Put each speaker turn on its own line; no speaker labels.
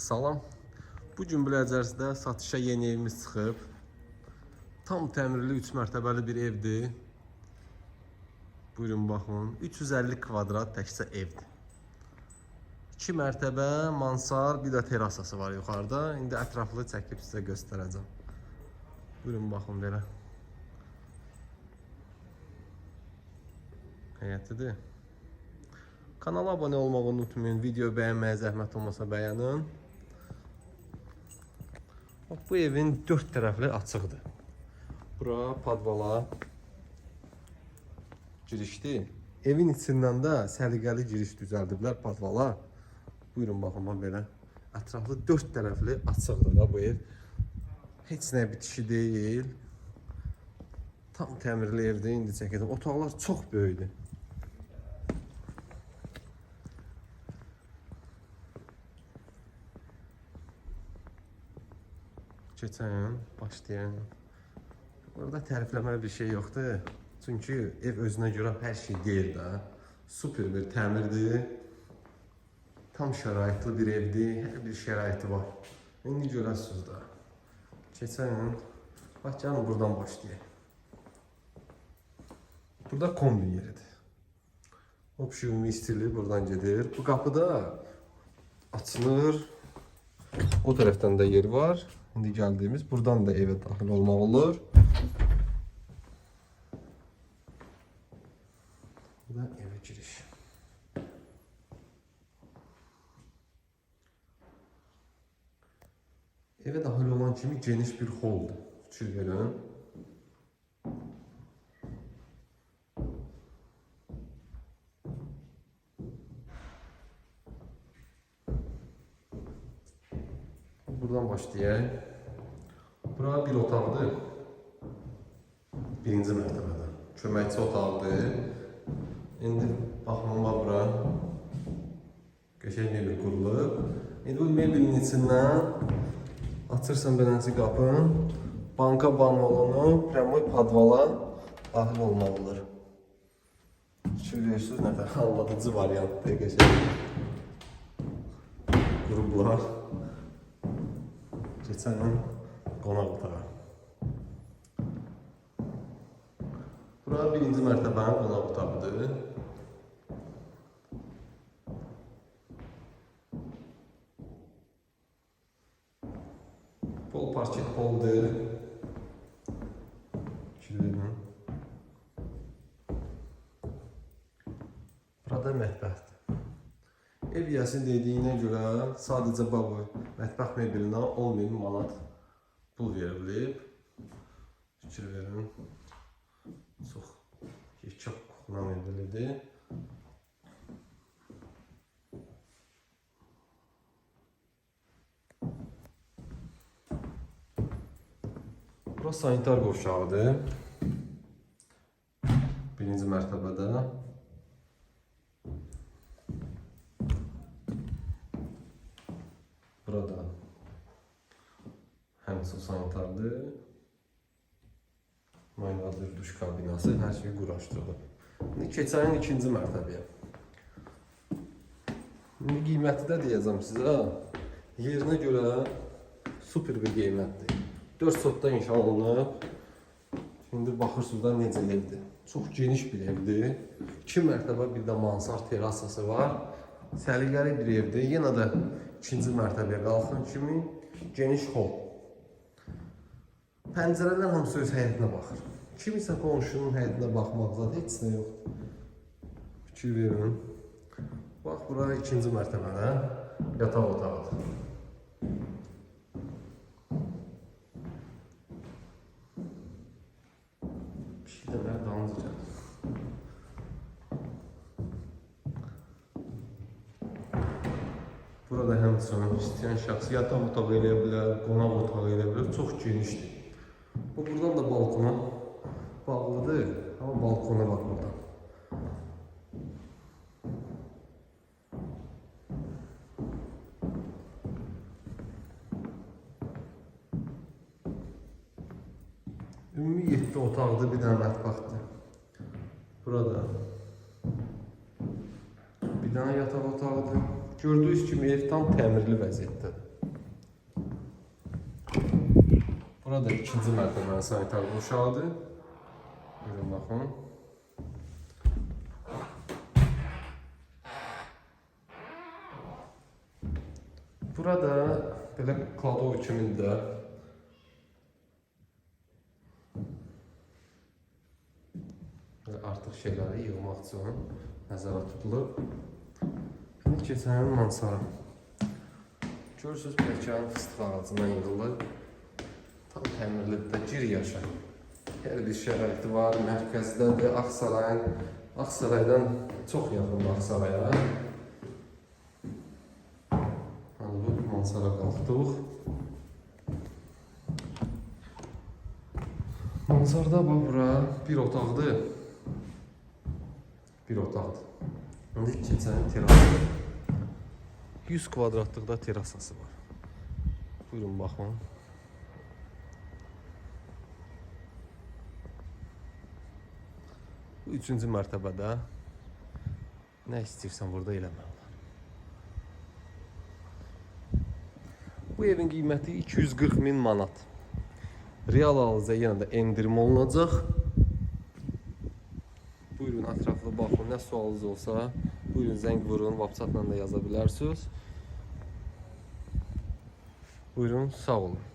Salam. Bu gün Biləcərsdə satışa yeni evimiz çıxıb. Tam təmirli 3 mərtəbəli bir evdir. Buyurun baxın. 350 kvadrat təkcə evdir. 2 mərtəbə, mansar, bir də terasası var yuxarıda. İndi ətraflı çəkib sizə göstərəcəm. Buyurun baxın belə. Həyətidir. Kanala abunə olmağı unutmayın. Video bəyənməyə zəhmət olmasa bəyənin. Bu evin dörd tərəfli açıqdır. Bura padvala girişdir. Evin içindən də səliqəli giriş düzəldiblər padvala. Buyurun baxın bax belə. Ətraflı dörd tərəfli açıqdır da bu ev. Heç nə bitişi deyil. Tam təmirli evdir. İndi çəkəcəm. Otaqlar çox böyükdür. Keçən, başlayan. Burada tərifləməli bir şey yoxdur. Çünki ev özünə görə hər şey deyil də. Super bir təmirdir. Tam şəraitli bir evdir. Hər bir şəraiti var. İndi görəsiniz də. Keçən, bax gəlin buradan başlayaq. Burada kombi yeridir. Opsiyon istili buradan gedir. Bu qapıda açılır. O tərəfdən də yer var. İndi gəldiyimiz buradan da evə daxil olmaq olur. Bu da evə giriş. Evə daxil olan kimi geniş bir holdur. Fikir verin. Buradan başlayaq. Bura bir otaqdır. Birinci mərtəbədə. Köməkçi otaqdır. İndi baxın bax bura. Qəşəng mebel qurulub. İndi bu mebelin içindən açırsan beləncə qapını. Banka banolunu, prəmoy padvala daxil olmalıdır. Verirsiniz nə qədər anladıcı variantdır qəşəng. Qurublar. Keçən qonaq otağı. Bura birinci mərtəbənin qonaq otağıdır. Pol parket. Şurada. Burada mətbəxdir. Ev dediyinə görə sadəcə baba mətbəx mebelinə 10 min manat pul verilib. Fikir verin. Çox yekə kuxna mebelidir. Bura sanitar qovşağıdır. Birinci mərtəbədə. Burada həm su sanitardır. Maynadır, duş kabinası, hər şey quraşdırılıb. İndi keçənin ikinci mərtəbəyə. İndi qiyməti də deyəcəm sizə. Yerinə görə super bir qiymətdir. 4 sotda inşa olunub. Şimdi baxırsınız da necə evdir. Çox geniş bir evdir. 2 mərtəbə bir də mansard terasası var. Səliqəli bir evdir. Yenə də ikinci mərtəbəyə qalxın kimi geniş hol. Pəncərələr hamısı öz həyətinə baxır. Kimisə qonşunun həyətinə baxmaq zad heç nə yoxdur. Fikir verin. Bax bura ikinci mərtəbədə yataq otağıdır. Bir şey deməyə dalınca. Burada həmçinin istəyən şəxs yataq otağı eləyə bilər, qonaq otağı eləyə bilər. Çox genişdir. Bu buradan da balkona bağlıdır. Amma balkona bax buradan. Ümumi 7 otaqlı bir dənə mətbəxdir. Burada bir dənə yataq otağıdır. Gördüyünüz kimi ev tam təmirli vəziyyətdədir. Burada ikinci mərtəbənin sanitar qurşağıdır. Buyurun baxın. Burada belə kladov kimi də artıq şeyləri yığmaq üçün nəzərə tutulub. İndi keçəlim mansara. Görürsüz məkan fıstıq ağacından yığılıb. Tam təmirlidir, gir yaşa. Hər bir şəraiti var, mərkəzdədir, Ağsarayın. Ağsaraydan çox yaxındır Ağsaraya. Hadi bu mansara qalxdıq. Mansarda bax bura bir otaqdır. Bir otaqdır. İndi keçəlim terasa. 100 kvadratlıqda terasası var. Buyurun baxın. Bu üçüncü mərtəbədə nə istəyirsən burada eləmək olar. Bu evin qiyməti 240 min manat. Real alıcıya yenə də endirim olunacaq. Buyurun ətraflı baxın. Nə sualınız olsa, buyurun zəng vurun, WhatsApp-la da yaza bilərsiniz. Buyurun, sağ olun.